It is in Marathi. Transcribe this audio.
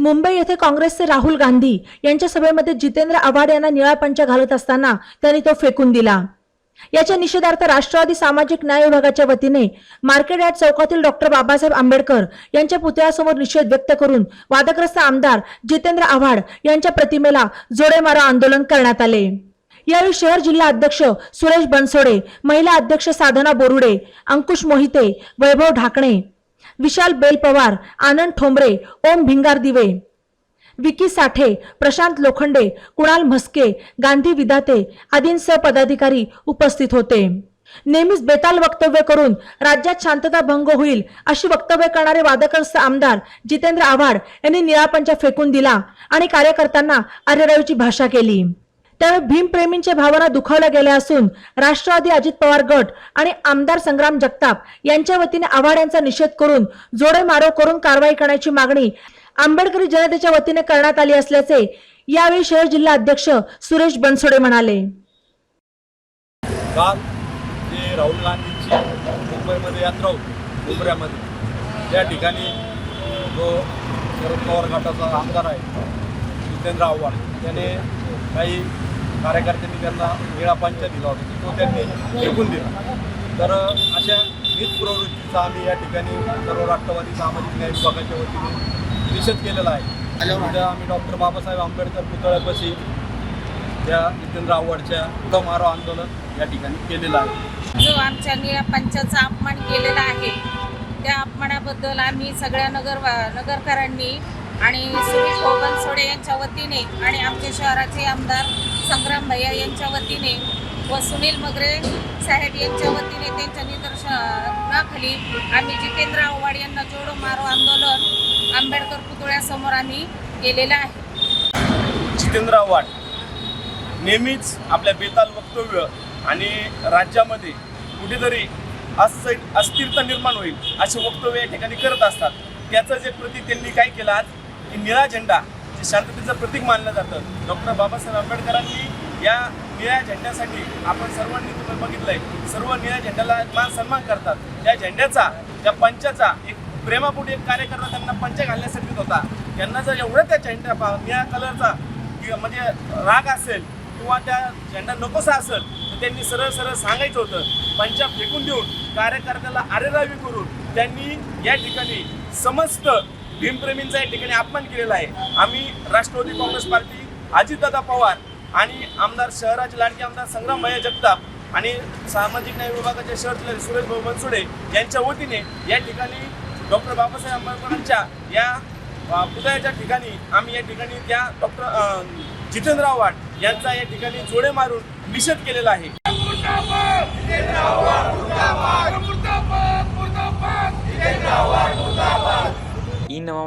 मुंबई येथे काँग्रेसचे राहुल गांधी यांच्या सभेमध्ये जितेंद्र आव्हाड यांना निळा पंच घालत असताना त्यांनी तो फेकून दिला. याच्या निषेधार्थ राष्ट्रवादी सामाजिक न्याय विभागाच्या वतीने मार्केट यार्ड चौकातील डॉक्टर बाबासाहेब आंबेडकर यांच्या पुतळ्यासमोर निषेध व्यक्त करून वादग्रस्त आमदार जितेंद्र आव्हाड यांच्या प्रतिमेला जोडेमारा आंदोलन करण्यात आले. यावेळी शहर जिल्हा अध्यक्ष सुरेश बनसोडे महिला अध्यक्ष साधना बोरुडे अंकुश मोहिते वैभव ढाकणे विशाल बेल पवार आनंद ठोंबरे ओम भिंगार दिवे विकी साठे प्रशांत लोखंडे कुणाल म्हस्के गांधी विदाते आदींसह पदाधिकारी उपस्थित होते. नेहमीच बेताल वक्तव्य करून राज्यात शांतता भंग होईल अशी वक्तव्य करणारे वादग्रस्त आमदार जितेंद्र आव्हाड यांनी निळापंचा फेकून दिला आणि कार्यकर्त्यांना अरेरावीची भाषा केली. त्यामुळे भीमप्रेमींच्या भावना दुखावल्या गेल्या असून राष्ट्रवादी अजित पवार गट आणि आमदार संग्राम जगताप यांच्या वतीने आव्हाड यांचा निषेध करून जोडे मारो करून कारवाई करण्याची मागणी आंबेडकरी जनतेच्या वतीने करण्यात आली असल्याचे यावेळी शहर जिल्हा अध्यक्ष सुरेश बनसोडे म्हणाले. काल जे राहुल गांधींची मुंबईमध्ये यात्रा होती मुंबऱ्यामध्ये त्या ठिकाणी जो शरद पवार गटाचा आमदार आहे जितेंद्र आव्हाड त्याने काही कार्यकर्त्यांनी त्यांना निळा पंचा दिला होता तो त्यांनी फेकून दिला. तर अशा वीज प्रवृत्तीचा आम्ही या ठिकाणी सर्व राष्ट्रवादी सामाजिक न्याय विभागाच्या वतीने निषेध केलेला आहे. उद्या आम्ही डॉक्टर बाबासाहेब आंबेडकर पुतळ्यापाशी त्या जितेंद्र आव्हाडच्या उद्धव मारो आंदोलन या ठिकाणी केलेलं आहे. जो आमच्या निळ्या पंचाचा अपमान केलेला आहे त्या अपमानाबद्दल आम्ही सगळ्या नगर नगरकरांनी आणि सुरेश बनसोडे यांच्या वतीने आणि आमचे शहराचे आमदार संग्राम भैया यांच्या वतीने व सुनील मगरे साहेब यांच्या वतीने त्यांच्या निदर्शनाखाली आम्ही जितेंद्र आव्हाड यांना जोडो मारो आंदोलन आंबेडकर पुतळ्यासमोर आम्ही केलेलं आहे. जितेंद्र आव्हाड नेहमीच आपल्या बेताल वक्तव्य आणि राज्यामध्ये कुठेतरी अस्थ अस्थिरता निर्माण होईल असे वक्तव्य या ठिकाणी करत असतात. त्याचं जे प्रति त्यांनी काय केलं आज की निळा झेंडा हे शांततेचं प्रतीक मानलं जातं. डॉक्टर बाबासाहेब आंबेडकरांनी या निळ्या झेंड्यासाठी आपण सर्वांनी तुम्ही बघितलंय सर्व निळ्या झेंड्याला मान सन्मान करतात. त्या झेंड्याचा त्या पंचाचा एक प्रेमापोटी एक कार्यकर्ता त्यांना पंच घालण्यासाठी होता. त्यांना जर एवढं त्या झेंड्या निळ्या कलरचा म्हणजे राग असेल किंवा त्या झेंडा नकोसा असेल तर त्यांनी सरळ सरळ सांगायचं होतं. पंचा फेकून देऊन कार्यकर्त्याला आरेरावी करून त्यांनी या ठिकाणी समस्त भीमप्रेमींचा या ठिकाणी अपमान केलेला आहे. आम्ही राष्ट्रवादी काँग्रेस पार्टी अजितदादा पवार आणि आमदार शहराचे लाडके आमदार संग्राम भैया जगताप आणि सामाजिक न्याय विभागाचे शहर जिल्हाधिकारी सुरेश भाऊ बनसोडे यांच्या वतीने या ठिकाणी डॉक्टर बाबासाहेब आंबेडकरांच्या या पुतळ्याच्या ठिकाणी आम्ही या ठिकाणी त्या डॉक्टर जितेंद्र आव्हाड यांचा या ठिकाणी जोडे मारून निषेध केलेला आहे.